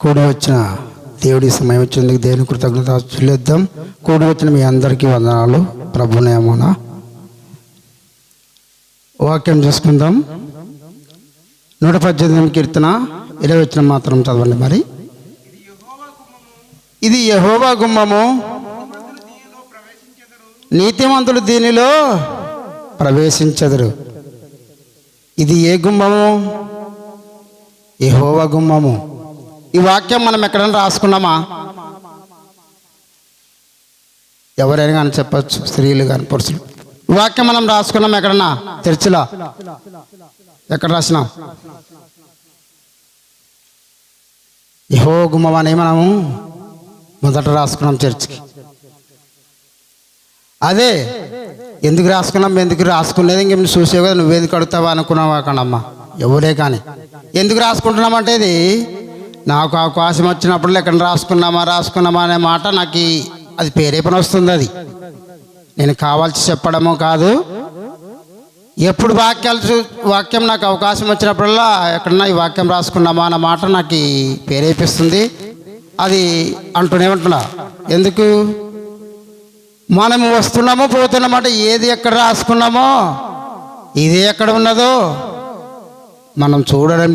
కూడి వచ్చిన దేవుడి సమయం వచ్చినందుకు దేవుని కృతజ్ఞత చెల్లిద్దాం. కూడి వచ్చిన మీ అందరికీ వందనాలు. ప్రభునేమోన వాక్యం చూసుకుందాం. నూట పద్దెనిమిది కీర్తన ఇరవై వచ్చిన మాత్రం చదవండి మరి. ఇది యహోవా గుమ్మము. నీతిమంతులు దీనిలో ప్రవేశించదురు. ఇది ఏ గుమ్మము? యహోవా గుమ్మము. ఈ వాక్యం మనం ఎక్కడైనా రాసుకున్నామా? ఎవరైనా కానీ చెప్పచ్చు స్త్రీలు కానీ పురుషులు. ఈ వాక్యం మనం రాసుకున్నాం ఎక్కడన్నా? చర్చిలో. ఎక్కడ రాసినాం? యహో గుమ్మం అని మనము మొదట రాసుకున్నాం చర్చికి. అదే ఎందుకు రాసుకున్నాం ఎందుకు రాసుకునేది ఇంకేం చూసే కదా నువ్వు ఎందుకు అడుగుతావా అనుకున్నావా కానమ్మా ఎవరే కానీ. ఎందుకు రాసుకుంటున్నామంటే ఇది నాకు అవకాశం వచ్చినప్పుడు ఎక్కడ రాసుకున్నామా రాసుకున్నామా అనే మాట నాకు అది పేరే పని వస్తుంది అది. నేను కావాల్సి చెప్పడము కాదు. ఎప్పుడు వాక్యాలు చూ వాక్యం నాకు అవకాశం వచ్చినప్పుడల్లా ఎక్కడన్నా ఈ వాక్యం రాసుకున్నామా అన్న మాట నాకు పేరేపిస్తుంది అది అంటూనే ఉంటున్నా. ఎందుకు? మనం వస్తున్నామో పోతున్నామంటే ఏది ఎక్కడ రాసుకున్నామో ఇది ఎక్కడ ఉన్నదో మనం చూడడం లేదు.